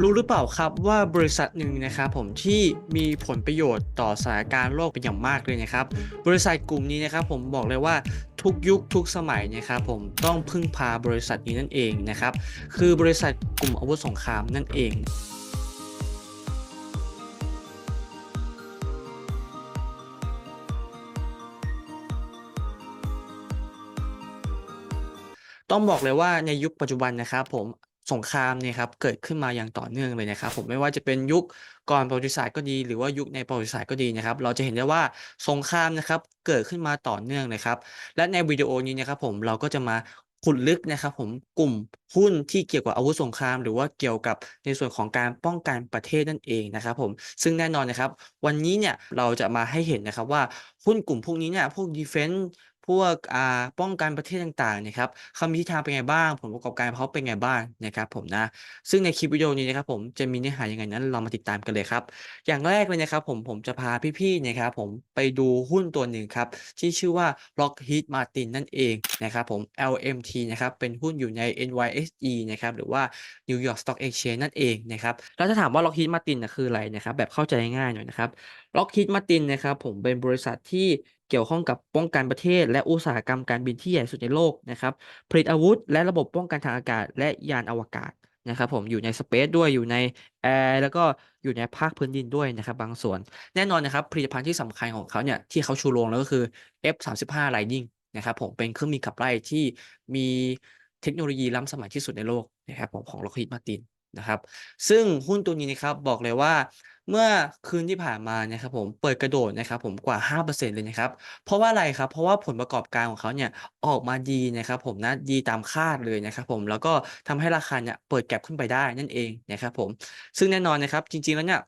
รู้หรือเปล่าครับว่าบริษัทหนึ่งนะครับผมที่มีผลประโยชน์ต่อสถานการณ์โลกเป็นอย่างมากเลยนะครับ บริษัทกลุ่มนี้นะครับผมบอกเลยว่าทุกยุคทุกสมัยนะครับผมต้องพึ่งพาบริษัทนี้นั่นเองนะครับคือบริษัทกลุ่มอาวุธสงครามนั่นเองต้องบอกเลยว่าในยุคปัจจุบันนะครับผม สงครามเนี่ยครับเกิดขึ้นมาอย่างต่อเนื่องเลยนะครับผมไม่ว่าจะเป็นยุคก่อนประวัติศาสตร์ก็ดี หรือว่ายุคในประวัติศาสตร์ก็ดีนะครับ เราจะเห็นได้ว่าสงครามนะครับเกิดขึ้นมาต่อเนื่องเลยครับ และในวิดีโอนี้นะครับผมเราก็จะมาขุดลึกนะครับผมกลุ่มหุ้นที่เกี่ยวกับอาวุธสงคราม หรือว่าเกี่ยวกับในส่วนของการป้องกันประเทศนั่นเองนะครับผมซึ่งแน่นอนนะครับ วันนี้เนี่ยเราจะมาให้เห็นนะครับว่าหุ้นกลุ่มพวกนี้เนี่ยพวก defense พวกอ่าป้องกันประเทศต่างๆนะครับเขามีทิศทางเป็นไงบ้าง ผลประกอบการเขาเป็นไงบ้างนะครับผมนะซึ่งในคลิปวิดีโอนี้นะครับผมจะมีเนื้อหายังไงนั้นเรามาติดตามกันเลยครับ อย่างแรกเลยนะครับผมผมจะพาพี่ๆนะครับผมไปดูหุ้นตัวหนึ่งครับที่ชื่อว่า Lockheed Martin นั่นเองนะครับผม LMT นะครับเป็นหุ้นอยู่ใน NYSE นะครับหรือว่า New York Stock Exchange นั่นเองนะครับแล้วถ้าถามว่า Lockheed Martin นะคืออะไรนะครับแบบเข้าใจง่ายๆหน่อยนะครับ Lockheed Martin นะครับผมเป็นบริษัทที่ เกี่ยวข้องกับป้องกันประเทศ และอุตสาหกรรมการบินที่ใหญ่สุดในโลกนะครับผลิตอาวุธ และระบบป้องกันทางอากาศ และยานอวกาศนะครับผมอยู่ในสเปซด้วยอยู่ในแอร์แล้วก็อยู่ในภาคพื้นดินด้วยนะครับบางส่วน แน่นอนนะครับผลิตภัณฑ์ที่สำคัญของเขาเนี่ยที่เขาชูโรงแล้วก็คือ F35 Lightning นะครับผมเป็นเครื่องบินขับไล่ที่มีเทคโนโลยีล้ำสมัยที่สุดในโลกนะครับผมของ Lockheed Martin น นะครับ ซึ่งหุ้นตัวนี้นะครับบอกเลยว่าเมื่อคืนที่ผ่านมานะครับผมเปิดกระโดดนะครับผมกว่า 5%เลยนะครับ เพราะว่าอะไรครับ เพราะว่าผลประกอบการของเขาเนี่ยออกมาดีนะครับผมนะดีตามคาดเลยนะครับผมแล้วก็ทำให้ราคาเนี่ยเปิดแก็บขึ้นไปได้นั่นเองนะครับผมซึ่งแน่นอนนะครับจริงๆแล้วเนี่ย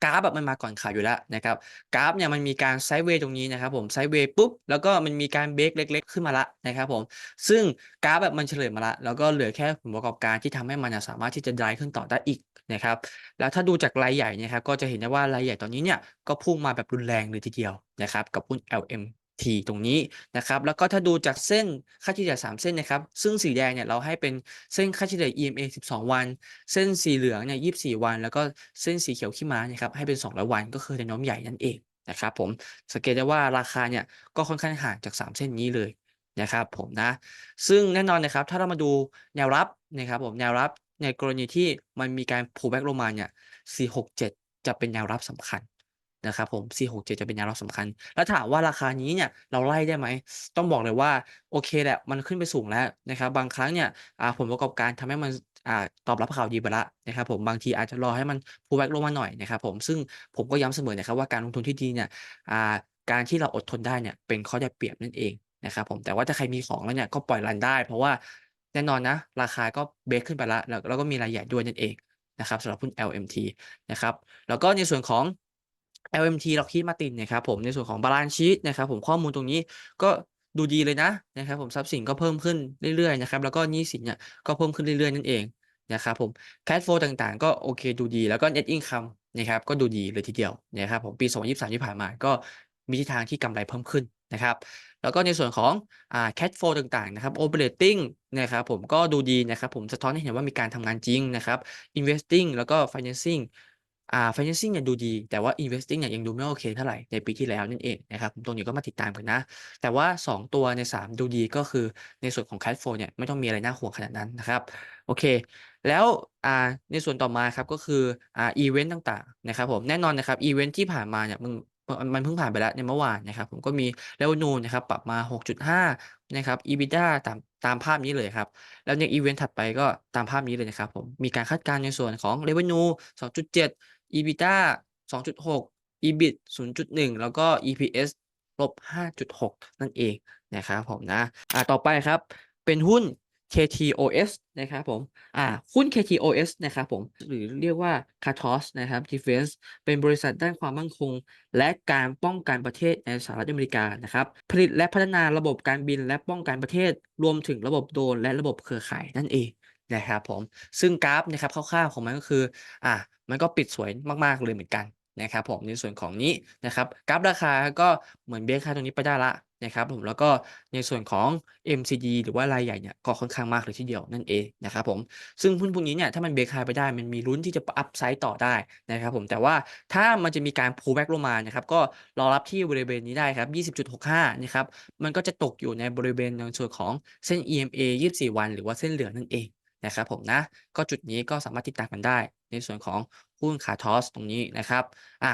กราฟแบบมันมาก่อนขายอยู่แล้วนะครับกราฟเนี่ยมันมีการไซด์เวย์ตรงนี้นะครับผมไซด์เวย์ปุ๊บแล้วก็มันมีการเบรกเล็ก ๆ ขึ้นมาละนะครับผมซึ่งกราฟแบบมันเฉลยมาละแล้วก็เหลือแค่ผลประกอบการที่ทำให้มันสามารถที่จะดายขึ้นต่อได้อีกนะครับแล้วถ้าดูจากรายใหญ่นะครับก็จะเห็นได้ว่ารายใหญ่ตอนนี้เนี่ยก็พุ่งมาแบบรุนแรงเลยทีเดียวนะครับกับหุ้น LMT ตรงนี้นะครับแล้วก็ถ้าดูจากเส้นค่าเฉลี่ย3เส้นนะครับซึ่งสีแดงเนี่ยเราให้เป็นเส้นค่าเฉลี่ย EMA 12 วัน เส้นสีเหลืองเนี่ย24 วัน แล้วก็เส้นสีเขียวขี้ม้านะครับให้เป็น 200 วันก็คือแนวโน้มใหญ่นั่นเองนะครับผมสังเกตได้ว่าราคาเนี่ยก็ค่อนข้างห่างจาก 3 เส้นนี้เลยนะครับผมนะซึ่งแน่นอนนะครับถ้าเรามาดูแนวรับนะครับผมแนวรับในกรณีที่มันมีการ pullback ลงมาเนี่ย467 จะเป็นแนวรับสำคัญ นะครับผม467 จะเป็นแนวรับสำคัญ แล้วถามว่าราคานี้เนี่ยเราไล่ได้ไหม ต้องบอกเลยว่าโอเคแหละมันขึ้นไปสูงแล้วนะครับบางครั้งเนี่ยอาผลประกอบการทำให้มันอาตอบรับข่าวดีไปล้วนะครับผมบางทีอาจจะรอให้มัน pullback ลงมาหน่อยนะครับผมซึ่งผมก็ย้ำเสมอนะครับว่าการลงทุนที่ดีเนี่ยอาการที่เราอดทนได้เนี่ยเป็นข้อได้เปรียบนั่นเองนะครับผมแต่ว่าถ้าใครมีของแล้วเนี่ยก็ปล่อยรันได้ เพราะว่าแน่นอนนะ ราคาก็เบรกขึ้นไปล้วแล้วแล้วก็มีรายใหญ่ด้วยนั่นเองนะครับสำหรับหุ้น LMT นะครับแล้วก็ในส่วนของ LMT Lockheed Martin นะครับผมในส่วนของ balance sheet นะครับผมข้อมูลตรงนี้ก็ดูดีเลยนะนะครับผมทรัพย์สินก็เพิ่มขึ้นเรื่อยๆนะครับแล้วก็หนี้สินเนี่ยก็เพิ่มขึ้นเรื่อยๆนั่นเองนะครับผม cash flow ต่างๆ ก็โอเคดูดี แล้วก็ net income นะครับก็ดูดีเลยทีเดียวนะครับผมปี 2023 ที่ผ่านมาก็มีทิศทางที่กำไรเพิ่มขึ้นนะครับแล้วก็ในส่วนของอ่า cash flow ต่างๆนะครับ operating นะครับผมก็ดูดีนะครับผมสะท้อนให้เห็นว่ามีการทำงานจริงนะครับ investing แล้วก็ financing อ่า financing เนี่ยดูดี แต่ว่า investing เนี่ยยังดูไม่โอเคเท่าไหร่ในปีที่แล้วนั่นเองนะครับตรงนี้ก็มาติดตามกันนะ แต่ว่า 2 ตัวใน 3 ดูดีก็คือในส่วนของ cash flow เนี่ยไม่ต้องมีอะไรน่าห่วงขนาดนั้นนะครับ โอเค แล้วอ่าในส่วนต่อมาครับก็คืออ่าอีเวนต์ต่างๆนะครับผมแน่นอนนะครับอีเวนต์ที่ผ่านมาเนี่ยมึงมันมันเพิ่งผ่านไปแล้วในเมื่อวานนะครับ ผมก็มี revenue นะครับปรับมา 6.5 นะครับ EBITDA ตามตามภาพนี้เลยครับ แล้วในอีเวนต์ถัดไปก็ตามภาพนี้เลยนะครับผมมีการคาดการณ์ในส่วนของ revenue 2.7 EBITDA 2.6 EBIT 0.1 แล้วก็ EPS ลบ 5.6 นั่นเองนะครับผมนะอ่าต่อไปครับ เป็นหุ้น KTOS นะครับผมอ่าหุ้น KTOS นะครับผม หรือเรียกว่า Kratos นะครับ Defense เป็นบริษัทด้านความมั่นคง และการป้องกันประเทศในสหรัฐอเมริกานะครับ ผลิตและพัฒนาระบบการบินและป้องกันประเทศ รวมถึงระบบโดรนและระบบเครือข่ายนั่นเอง นะครับผมซึ่งกราฟนะครับคร่าวๆของมันก็คืออ่ามันก็ปิดสวยมากๆเลยเหมือนกันนะครับผมในส่วนของนี้นะครับกราฟราคาก็เหมือนเบรกค่าตรงนี้ไปได้ละนะครับผมแล้วก็ในส่วนของ MCD หรือว่ารายใหญ่เนี่ยก็ค่อนข้างมากเลยทีเดียวนั่นเองนะครับผมซึ่งหุ้นพวกนี้เนี่ยถ้ามัน break high ไปได้มันมีลุ้นที่จะ up side ต่อได้นะครับผมแต่ว่าถ้ามันจะมีการ pull back ลงมานะครับก็รอรับที่บริเวณนี้ได้ครับ20.65นะครับมันก็จะตกอยู่ในบริเวณในส่วนของเส้น EMA 24 วัน หรือว่าเส้นเหลืองนั่นเอง นะครับผมนะก็จุดนี้ก็สามารถติดตามกันได้ ในส่วนของหุ้นขาทอสตรงนี้นะครับอะ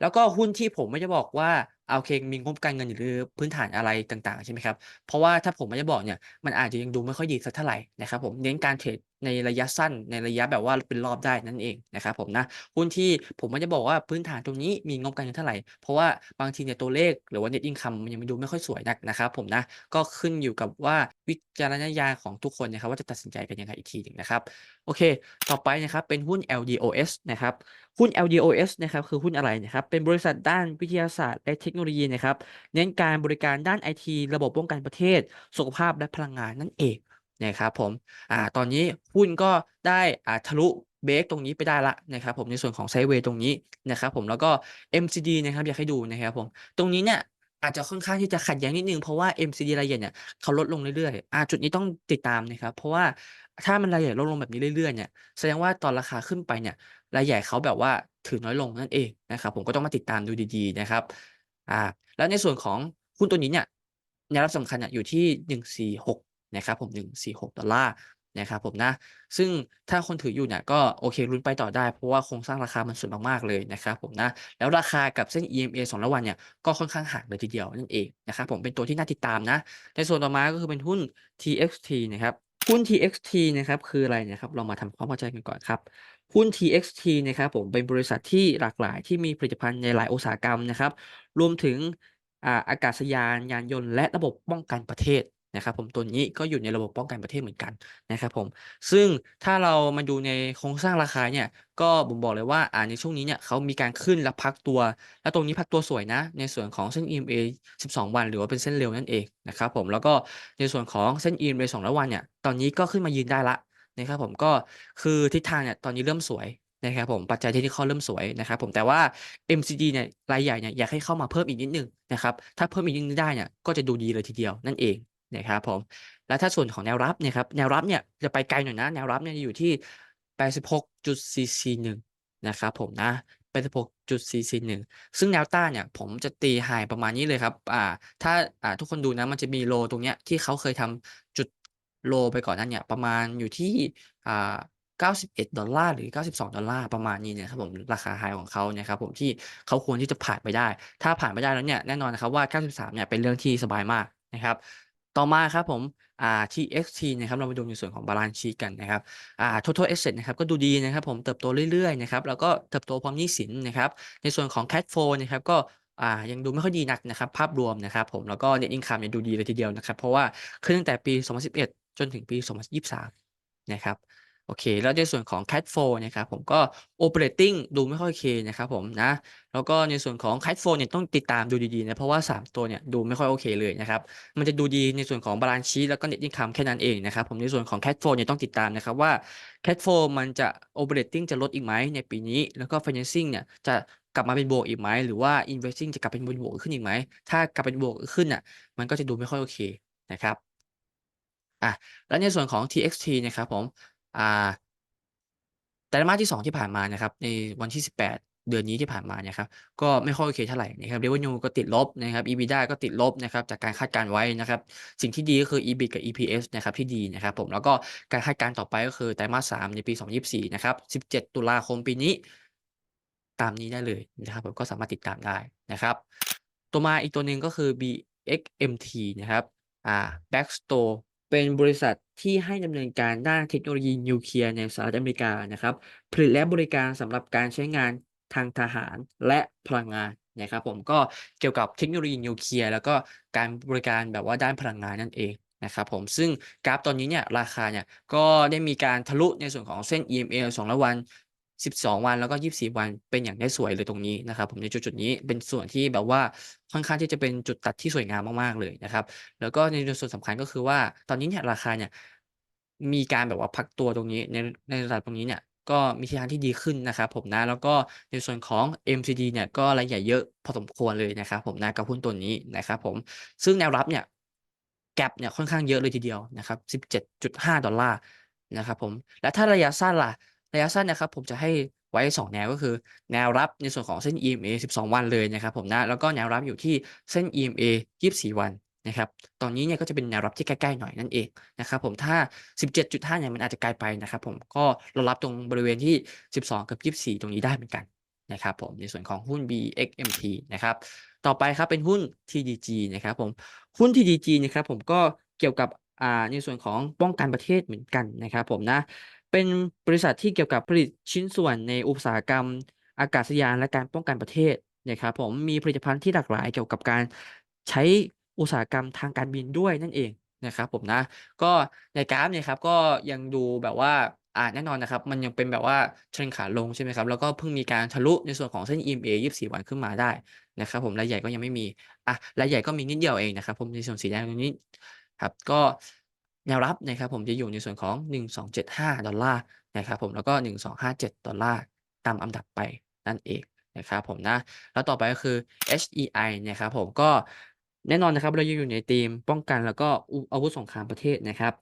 แล้วก็หุ้นที่ผมไม่ได้บอกว่า อาโอเค มีงบการเงิน หรือพื้นฐานอะไรต่าง ๆ ใช่ไหมครับ เพราะว่าถ้าผมไม่ได้บอกเนี่ย มันอาจจะยังดูไม่ค่อยดีสักเท่าไรนะครับผม เน้นการเทรดในระยะสั้น ในระยะแบบว่าเป็นรอบได้นั่นเองนะครับผมนะ หุ้นที่ผมไม่ได้บอกว่าพื้นฐานตรงนี้มีงบการเงินเท่าไร เพราะว่าบางทีเนี่ยตัวเลข หรือว่า Net Income มันยังดูไม่ค่อยสวยนักนะครับผมนะ ก็ขึ้นอยู่กับว่าวิจารณญาณของทุกคนนะครับว่าจะตัดสินใจกันยังไงอีกทีหนึ่งนะครับ โอเค ต่อไปนะครับเป็นหุ้น LDOS นะครับ หุ้น LDOS นะครับคือหุ้นอะไรนะครับ เป็นบริษัทด้านวิทยาศาสตร์และเทคโนโลยีนะครับเน้นการบริการด้านไอทีระบบป้องกันประเทศ สุขภาพและพลังงานนั่นเองนะครับผมอ่าตอนนี้หุ้นก็ได้อ่าทะลุเบรกตรงนี้ไปได้ล้วนะครับผมในส่วนของ Sideway ตรงนี้นะครับผมแล้วก็ MCD นะครับอยากให้ดูนะครับผมตรงนี้เนี่ยอาจจะค่อนข้างที่จะขัดแย้งนิดหนึ่งเพราะว่า MCD รายละเอียดเนี่ยเขาลดลงเรื่อยๆอ่าจุดนี้ต้องติดตามนะครับเพราะว่าถ้ามันรายละเอียดลดลงแบบนี้เรื่อยๆเนี่ยแสดงว่าตอนราคาขึ้นไปเนี่ยรายใหญ่เขาแบบว่าถือน้อยลงนั่นเองนะครับผมก็ต้องมาติดตามดูดีๆนะครับ อ่าแล้วในส่วนของหุ้นตัวนี้เนี่ยแนวรับสำคัญอยู่ที่ 146นะครับผม $146 นะครับผมนะ ซึ่งถ้าคนถืออยู่เนี่ยก็โอเคลุ้นไปต่อได้ เพราะว่าโครงสร้างราคามันสวยมากๆเลยนะครับผมนะ แล้วราคากับเส้น EMA 200วันเนี่ยก็ค่อนข้างห่างเลยทีเดียวนั่นเองนะครับผมเป็นตัวที่น่าติดตามนะ ในส่วนต่อมาก็คือเป็นหุ้น TXT นะครับ หุ้น TXT นะครับคืออะไรนะครับเรามาทำความเข้าใจกันก่อนครับหุ้น TXT นะครับผมเป็นบริษัทที่หลากหลายที่มีผลิตภัณฑ์ในหลายอุตสาหกรรมนะครับ รวมถึงอ่าอากาศยานยานยนต์และระบบป้องกันประเทศ นะครับผมตัวนี้ก็อยู่ในระบบป้องกันประเทศเหมือนกันนะครับผมซึ่งถ้าเรามาดูในโครงสร้างราคาเนี่ยก็บ่งบอกเลยว่าอ่าในช่วงนี้เนี่ยเขามีการขึ้นแล้วพักตัว แล้วตรงนี้พักตัวสวยนะ ในส่วนของเส้น EMA 12 วัน หรือว่าเป็นเส้นเร็วนั่นเองนะครับผมแล้วก็ในส่วนของเส้น EMA 200 วันเนี่ยตอนนี้ก็ขึ้นมายืนได้ล้วนะครับผมก็คือทิศทางเนี่ยตอนนี้เริ่มสวยนะครับผมปัจจัย Technical เริ่มสวยนะครับผมแต่ว่า MCD เนี่ยรายใหญ่เนี่ยอยากให้เข้ามาเพิ่มอีกนิดหนึ่งนะครับถ้าเพิ่มอีกนิดหนึ่งได้เนี่ยก็จะดูดีเลยทีเดียวนั่นเอง นะครับผมแล้วถ้าส่วนของแนวรับเนี่ยครับแนวรับเนี่ยจะไปไกลหน่อยนะ แนวรับเนี่ยอยู่ที่ 86.441 นะครับผมนะ86.441 ซึ่งแนวต้านเนี่ยผมจะตี High ประมาณนี้เลยครับอ่าถ้าอ่าทุกคนดูนะมันจะมี Low ตรงเนี้ยที่เขาเคยทำจุด Low ไปก่อนหน้าเนี่ยประมาณอยู่ที่อ่า $91 หรือ $92 ประมาณนี้เนี่ยครับผมราคา High ของเขาเนะครับผมที่เขาควรที่จะผ่านไปได้ ถ้าผ่านไปได้แล้วเนี่ยแน่นอนนะครับว่า 93 เนี่ยเป็นเรื่องที่สบายมากนะครับ ต่อมาครับผมอ่า TXT นะครับเรามาดูในส่วนของบาลานซ์ชีกันนะครับอ่า Total Asset นะครับก็ดูดีนะครับผมเติบโตเรื่อยๆนะครับแล้วก็เติบโตพร้อมหนี้สินนะครับในส่วนของ Cash Flow นะครับก็อ่ายังดูไม่ค่อยดีนักนะครับภาพรวมนะครับผมแล้วก็ Net Income เนี่ยดูดีเลยทีเดียวนะครับเพราะว่าขึ้นตั้งแต่ปี 2011 จนถึงปี 2023 นะครับ โอเค แล้วในส่วนของ Cash Flow นะครับผมก็ Operating ดูไม่ค่อยโอเคนะครับผมนะ แล้วก็ในส่วนของ Cash Flow เนี่ยต้องติดตามดูดีๆนะ เพราะว่า 3 ตัวเนี่ยดูไม่ค่อยโอเคเลยนะครับ มันจะดูดีในส่วนของ Balance Sheet แล้วก็ Net Income แค่นั้นเองนะครับผมในส่วนของ Cash Flow เนี่ยต้องติดตามนะครับว่า Cash Flow มันจะ Operating จะลดอีกไหมในปีนี้ แล้วก็ Financing เนี่ยจะกลับมาเป็นบวกอีกไหมหรือว่า Investing จะกลับเป็นบวกขึ้นอีกไหมถ้ากลับเป็นบวกขึ้นน่ะมันก็จะดูไม่ค่อยโอเคนะครับอ่าแล้วในส่วนของ TXT นะครับผม อ่าไตรมาสที่ 2 ที่ผ่านมานะครับ ในวันที่ 18 เดือนนี้ที่ผ่านมาเนี่ยครับก็ไม่ค่อยโอเคเท่าไหร่นะครับ Revenue ก็ติดลบนะครับ EBITDA ก็ติดลบนะครับจากการคาดการณ์ไว้นะครับ สิ่งที่ดีก็คือ EBIT กับ EPS นะครับที่ดีนะครับผมแล้วก็การคาดการณ์ต่อไปก็คือไตรมาส 3 ในปี 2024 นะครับ 17 ตุลาคมปีนี้ ตามนี้ได้เลยนะครับผมก็สามารถติดตามได้นะครับต่อมาอีกตัวหนึ่งก็คือ BXMT นะครับอ่า Blackstone เป็นบริษัทที่ให้ดำเนินการด้านเทคโนโลยีนิวเคลียร์ในสหรัฐอเมริกานะครับ ผลิตและบริการสำหรับการใช้งานทางทหารและพลังงานนะครับผมก็เกี่ยวกับเทคโนโลยีนิวเคลียร์แล้วก็การบริการแบบว่าด้านพลังงานนั่นเองนะครับผมซึ่งกราฟตอนนี้เนี่ยราคาเนี่ยก็ได้มีการทะลุในส่วนของเส้น EMA 200วัน 12 วันแล้วก็ 24 วันเป็นอย่างได้สวยเลยตรงนี้นะครับ ผมในจุดๆนี้เป็นส่วนที่แบบว่าค่อนข้างที่จะเป็นจุดตัดที่สวยงามมากๆเลยนะครับ แล้วก็ในส่วนสำคัญก็คือว่าตอนนี้เนี่ยราคาเนี่ยมีการแบบว่าพักตัวตรงนี้ในในระดับตรงนี้เนี่ยก็มีทิศทางที่ดีขึ้นนะครับผมนะแล้วก็ในส่วนของ MCD เนี่ยก็รายใหญ่เยอะพอสมควรเลยนะครับผมนะกับหุ้นตัวนี้นะครับผมซึ่งแนวรับเนี่ยแกปเนี่ยค่อนข้างเยอะเลยทีเดียวนะครับ17.5 ดอลลาร์นะครับผมแล้วถ้าระยะสั้นล่ะ ระยะสั้นนะครับผมจะให้ไว้ 2 แนวก็คือ แนวรับในส่วนของเส้น EMA 12 วันเลยนะครับผมนะแล้วก็แนวรับอยู่ที่เส้น EMA 24 วันนะครับตอนนี้เนี่ยก็จะเป็นแนวรับที่ใกล้ๆหน่อยนั่นเองนะครับผมถ้า 17.5เนี่ยมันอาจจะไกลไปนะครับผมก็รอรับตรงบริเวณที่ 12 กับ 24 ตรงนี้ได้เหมือนกันนะครับผมในส่วนของหุ้น BXMT นะครับต่อไปครับเป็นหุ้น TDG นะครับผมหุ้น TDG นะครับผมก็เกี่ยวกับอ่าในส่วนของป้องกันประเทศเหมือนกันนะครับผมนะ เป็นบริษัทที่เกี่ยวกับผลิตชิ้นส่วนในอุตสาหกรรม อากาศยานและการป้องกันประเทศนะครับผมมีผลิตภัณฑ์ที่หลากหลายเกี่ยวกับการใช้อุตสาหกรรมทางการบินด้วยนั่นเองนะครับผมนะก็ในกราฟเนี่ยครับก็ยังดูแบบว่าอ่าแน่นอนนะครับ มันยังเป็นแบบว่าเทรนขาลงใช่ไหมครับ แล้วก็เพิ่งมีการทะลุในส่วนของเส้น EMA 24 วันขึ้นมาได้นะครับผมรายใหญ่ก็ยังไม่มีอะรายใหญ่ก็มีนิดเดียวเองนะครับผมในส่วนสีแดงตรงนี้ครับก็ แนวรับนะครับผมจะอยู่ในส่วนของ 1275 ดอลลาร์นะครับผมแล้วก็ 1257 ดอลลาร์ตามอันดับไปนั่นเองนะครับผมนะ แล้วต่อไปก็คือ HEI นะครับผมก็แน่นอนนะครับเรายังอยู่ในธีมป้องกันแล้วก็อาวุธสงครามประเทศนะครับ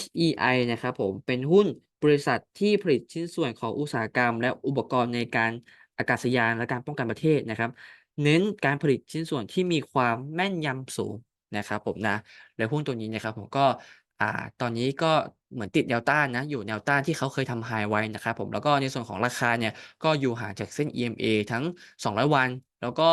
HEI นะครับผมเป็นหุ้นบริษัทที่ผลิตชิ้นส่วนของอุตสาหกรรม และอุปกรณ์ในการอากาศยานและการป้องกันประเทศนะครับ เน้นการผลิตชิ้นส่วนที่มีความแม่นยำสูงนะครับผมนะแล้วหุ้นตัวนี้นะครับผมก็ อ่า ตอนนี้ก็เหมือนติดแนวต้านนะ อยู่แนวต้านที่เขาเคยทำไฮไว้นะครับผม แล้วก็ในส่วนของราคาเนี่ย ก็อยู่ห่างจากเส้น EMA ทั้ง 200 วัน แล้วก็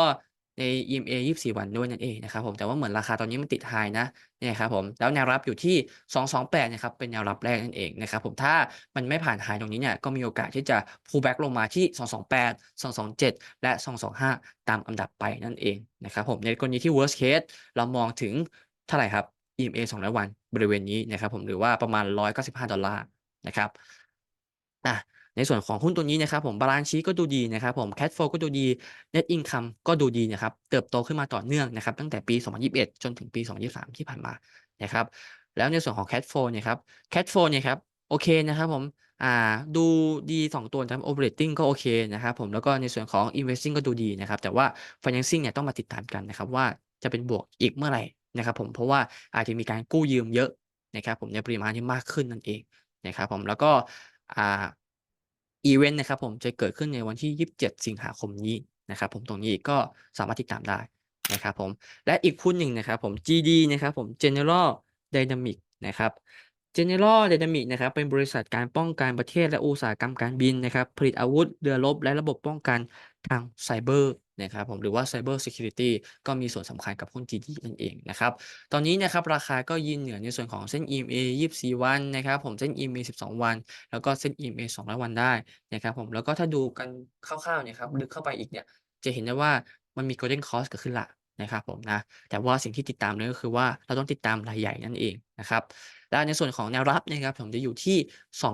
ใน EMA 24 วันด้วยนั่นเองนะครับผม แต่ว่าเหมือนราคาตอนนี้มันติดไฮนะเนี่ยครับผม แล้วแนวรับอยู่ที่ 228 นะครับ เป็นแนวรับแรกนั่นเองนะครับผม ถ้ามันไม่ผ่านไฮตรงนี้เนี่ย ก็มีโอกาสที่จะ pull back ลงมาที่ 228 227 และ 225 ตามอันดับไปนั่นเองนะครับผม ในกรณีที่ worst case เรามองถึงเท่าไหร่ครับ EMA 200 วันบริเวณนี้นะครับผมหรือว่าประมาณ 195 ดอลลาร์นะครับอะในส่วนของหุ้นตัวนี้นะครับผมบาลันซ์ชีก็ดูดีนะครับผม Cash flow ก็ดูดี Net income ก็ดูดีนะครับเติบโตขึ้นมาต่อเนื่องนะครับตั้งแต่ปี 2021 จนถึงปี 2023 ที่ผ่านมานะครับแล้วในส่วนของ Cash flow เนี่ยครับ Cash flow เนี่ยครับโอเคนะครับผมอ่าดูดี 2 ตัวนะครับ Operating ก็โอเคนะครับผมแล้วก็ในส่วนของ Investing ก็ดูดีนะครับแต่ว่า Financing เนี่ยต้องมาติดตามกันนะครับว่าจะเป็นบวกอีกเมื่อไหร่ นะครับผมเพราะว่าอาจจะมีการกู้ยืมเยอะนะครับผมในปริมาณที่มากขึ้นนั่นเองนะครับผมแล้วก็อ่าอิเวนต์นะครับผมจะเกิดขึ้นในวันที่ 27 สิงหาคมนี้นะครับผมตรงนี้ก็สามารถติดตามได้นะครับผมและอีกหุ้นหนึ่งนะครับผม GD นะครับผม General Dynamic นะครับ General Dynamic นะครับเป็นบริษัทการป้องกันประเทศและอุตสาหกรรมการบินนะครับผลิตอาวุธเรือรบและระบบป้องกันทางไซเบอร์ นะครับผมหรือว่า Cyber Security ก็มีส่วนสำคัญกับหุ้น GD นั่นเองนะครับตอนนี้นะครับราคาก็ยืนเหนือในส่วนของเส้น EMA 24 วันนะครับผมเส้น EMA 12 วัน แล้วก็เส้น EMA 200 วันได้นะครับผมแล้วก็ถ้าดูกันคร่าวๆเนี่ยครับลึกเข้าไปอีกเนี่ยจะเห็นได้ว่ามันมี Golden Cross เกิดขึ้นแล้วนะครับผมนะแต่ว่าสิ่งที่ติดตามเลยก็คือว่าเราต้องติดตามรายใหญ่นั่นเองนะครับและในส่วนของแนวรับนะครับผมจะอยู่ที่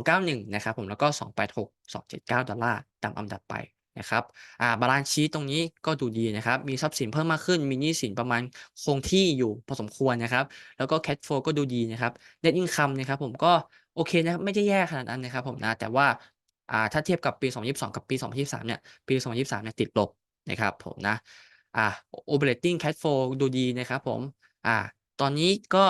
291 นะครับผมแล้วก็ 286 279 ดอลลาร์ตามอันดับไป นะครับอ่าบาลันซ์ชีตตรงนี้ก็ดูดีนะครับ มีทรัพย์สินเพิ่มมากขึ้น มีหนี้สินประมาณคงที่อยู่พอสมควรนะครับ แล้วก็ Cash flow ก็ดูดีนะครับ Net income นะครับผมก็โอเคนะครับไม่ได้แย่ขนาดนั้นนะครับผมนะแต่ว่าอ่าถ้าเทียบกับปี 2022 กับปี 2023 เนี่ย ปี 2023 เนี่ยติดลบนะครับผมนะอ่า Operating Cash flow ดูดีนะครับผมอ่าตอนนี้ก็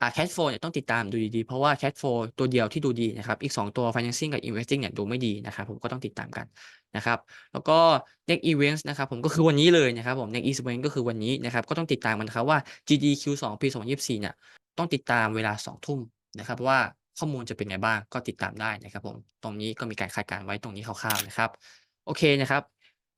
อ่า Cash flow เนี่ยต้องติดตามดูดีๆ เพราะว่า Cash flow ตัวเดียวที่ดูดีนะครับ อีก 2 ตัว Financing กับ Investing เนี่ยดูไม่ดีนะครับ ผมก็ต้องติดตามกันนะครับ แล้วก็ Next Events นะครับผมก็คือวันนี้เลยนะครับผม Next Event ก็คือวันนี้นะครับ ก็ต้องติดตามกันครับว่า GD Q2 ปี2024เนี่ยต้องติดตามเวลา 2 ทุ่มนะครับว่าข้อมูลจะเป็นไงบ้างก็ติดตามได้นะครับผมตรงนี้ก็มีการคาดการณ์ไว้ตรงนี้คร่าวๆนะครับโอเคนะครับ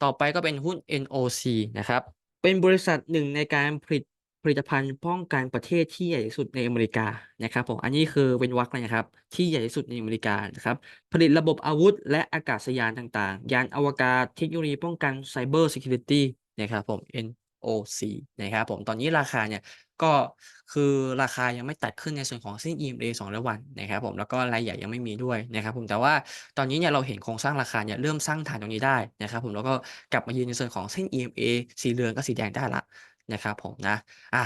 ต่อไปก็เป็นหุ้น NOC นะครับเป็นบริษัทหนึ่งในการผลิต ผลิตภัณฑ์ป้องกันประเทศที่ใหญ่ที่สุดในอเมริกานะครับผมอันนี้คือเวนวรรคนะครับ ที่ใหญ่ที่สุดในอเมริกานะครับ ผลิตระบบอาวุธ และอากาศยานต่างๆ ยานอวกาศเทคโนโลยีป้องกัน Cyber Security นะครับผม NOC นะครับผมตอนนี้ราคาเนี่ยก็คือราคายังไม่ตัดขึ้นในส่วนของเส้น EMA 200วันนะครับผมแล้วก็รายใหญ่ยังไม่มีด้วยนะครับผมแต่ว่าตอนนี้เนี่ยเราเห็นโครงสร้างราคาเนี่ยเริ่มสร้างฐานตรงนี้ได้นะครับผมแล้วก็กลับมายืนในส่วนของเส้น EMA สีเหลืองกับสีแดงได้ล้ว นะครับผมนะอ่า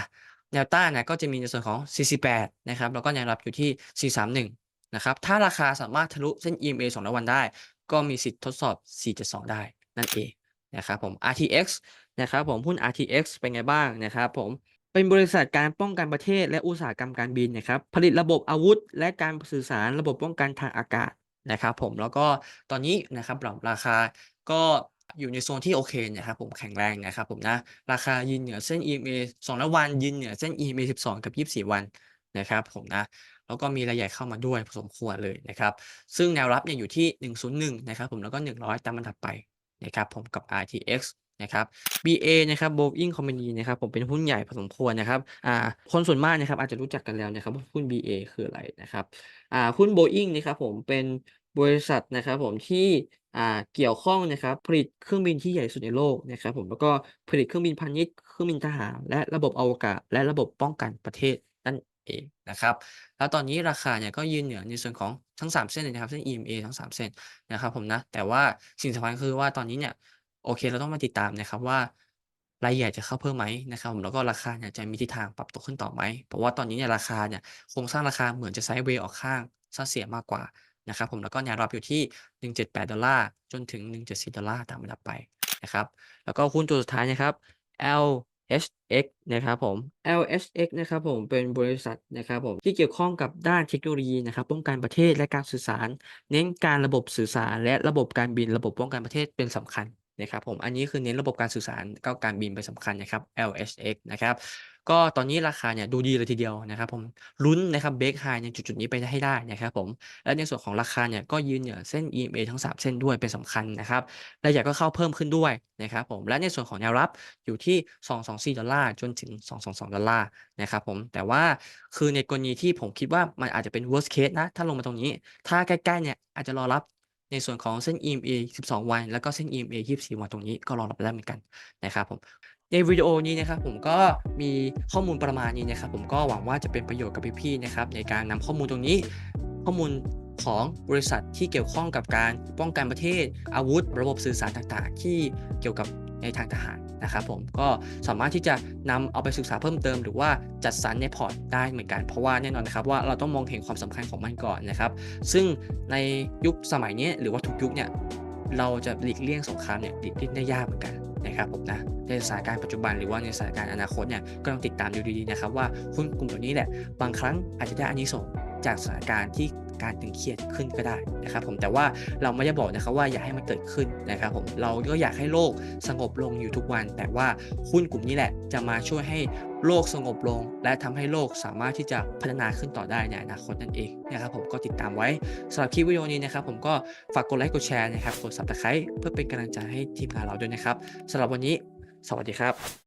แนวต้านเนี่ยก็จะมีในส่วนของ 48 นะครับ แล้วก็แนวรับอยู่ที่ 431 นะครับ ถ้าราคาสามารถทะลุเส้น EMA 2วันได้ ก็มีสิทธิ์ทดสอบ 4.2 ได้นั่นเองนะครับผม RTX นะครับผมหุ้น RTX เป็นไงบ้างนะครับผมเป็นบริษัทการป้องกันประเทศและอุตสาหกรรมการบินนะครับ ผลิตระบบอาวุธ และการสื่อสารระบบป้องกันทางอากาศนะครับผมแล้วก็ตอนนี้นะครับปรับราคาก็ อยู่ในโซนที่โอเคนะครับผมแข็งแรงนะครับผมนะราคายืนเหนือเส้น EMA 200วันยืนเหนือเส้น EMA 12 กับ 24 วันนะครับผมนะแล้วก็มีรายใหญ่เข้ามาด้วยพอสมควรเลยนะครับ ซึ่งแนวรับเนี่ยอยู่ที่ 101 นะครับผมแล้วก็ 100 ตามอันดับไปนะครับผมกับ RTX นะครับ BA นะครับ Boeing Company นะครับผมเป็นหุ้นใหญ่พอสมควรนะครับอ่าคนส่วนมากนะครับอาจจะรู้จักกันแล้วนะครับว่าหุ้น BA คืออะไรนะครับอ่าหุ้น Boeing นะครับผมเป็น บริษัทนะครับผมที่เกี่ยวข้องนะครับผลิตเครื่องบินที่ใหญ่สุดในโลกนะครับผมแล้วก็ผลิตเครื่องบินพาณิชย์เครื่องบินทหารและระบบอวกาศ และระบบป้องกันประเทศนั่นเองนะครับแล้วตอนนี้ราคาเนี่ยก็ยืนเหนือในส่วนของทั้ง 3 เส้นเลยนะครับเส้น EMA ทั้ง 3 เส้นนะครับผมนะแต่ว่าสิ่งสำคัญคือว่าตอนนี้เนี่ยโอเคเราต้องมาติดตามนะครับว่ารายใหญ่จะเข้าเพิ่มไหมนะครับผมแล้วก็ราคาเนี่ยจะมีทิศทางปรับตัวขึ้นต่อไหมเพราะว่าตอนนี้เนี่ยราคาเนี่ยโครงสร้างราคาเหมือนจะไซด์เวย์ออกข้างซะเสียมากกว่า นะครับผมแล้วก็แนวรับอยู่ที่ 178 ดอลลาร์จนถึง 174 ดอลลาร์ตามระดับไปนะครับแล้วก็หุ้นตัวสุดท้ายนะครับ LHX นะครับผม LHX นะครับผมเป็นบริษัทนะครับผมที่เกี่ยวข้องกับด้านเทคโนโลยีนะครับป้องกันประเทศและการสื่อสาร เน้นการระบบสื่อสารและระบบการบินระบบป้องกันประเทศเป็นสำคัญ นะครับผมอันนี้คือเน้นระบบการสื่อสารก็การบินเป็นสำคัญนะครับ LHX นะครับก็ตอนนี้ราคาเนี่ยดูดีเลยทีเดียวนะครับผมลุ้นนะครับเบรกไฮในจุดๆนี้ไปให้ได้นะครับผมและในส่วนของราคาเนี่ยก็ยืนเหนือเส้น EMA ทั้ง 3 เส้นด้วยเป็นสำคัญนะครับรายใหญ่ก็เข้าเพิ่มขึ้นด้วยนะครับผมและในส่วนของแนวรับอยู่ที่ 224 ดอลลาร์จนถึง 222 ดอลลาร์นะครับผมแต่ว่าคือในกรณีที่ผมคิดว่ามันอาจจะเป็น worst case นะ ถ้าลงมาตรงนี้ ถ้าใกล้ๆเนี่ยอาจจะรอรับ ในส่วนของเส้น EMA 12 วัน แล้วก็เส้น EMA 24 วันตรงนี้ก็รองรับได้เหมือนกันนะครับผมในวิดีโอนี้นะครับผมก็มีข้อมูลประมาณนี้นะครับผมก็หวังว่าจะเป็นประโยชน์กับพี่ๆนะครับในการนำข้อมูลตรงนี้ ข้อมูลของบริษัทที่เกี่ยวข้องกับการป้องกันประเทศ อาวุธ ระบบสื่อสารต่างๆ ที่เกี่ยวกับในทางทหาร นะครับผมก็สามารถที่จะนำเอาไปศึกษาเพิ่มเติม หรือว่าจัดสรรในพอร์ตได้เหมือนกัน เพราะว่าแน่นอนนะครับว่าเราต้องมองเห็นความสำคัญของมันก่อนนะครับ ซึ่งในยุคสมัยนี้หรือว่าทุกยุคเนี่ยเราจะหลีกเลี่ยงสงครามเนี่ยหลีกเลี่ยงได้ยากเหมือนกันนะครับผมนะในสถานการณ์ปัจจุบันหรือว่าในสถานการณ์อนาคตเนี่ยก็ต้องติดตามดูดีๆนะครับว่าหุ้นกลุ่มตัวนี้แหละบางครั้งอาจจะได้อานิสงส์ จากสถานการณ์ที่การตึงเครียดขึ้นก็ได้นะครับผมแต่ว่าเราไม่ได้บอกนะครับว่าอย่าให้มันเกิดขึ้นนะครับผมเราก็อยากให้โลกสงบลงอยู่ทุกวัน แต่ว่าหุ้นกลุ่มนี้แหละจะมาช่วยให้โลกสงบลง และทำให้โลกสามารถที่จะพัฒนาขึ้นต่อได้ในอนาคตนั่นเองนะครับผมก็ติดตามไว้สำหรับคลิปวิดีโอนี้นะครับผมก็ฝากกดไลค์กดแชร์นะครับกด subscribe เพื่อเป็นกำลังใจให้ทีมงานเราด้วยนะครับสำหรับวันนี้ สวัสดีครับ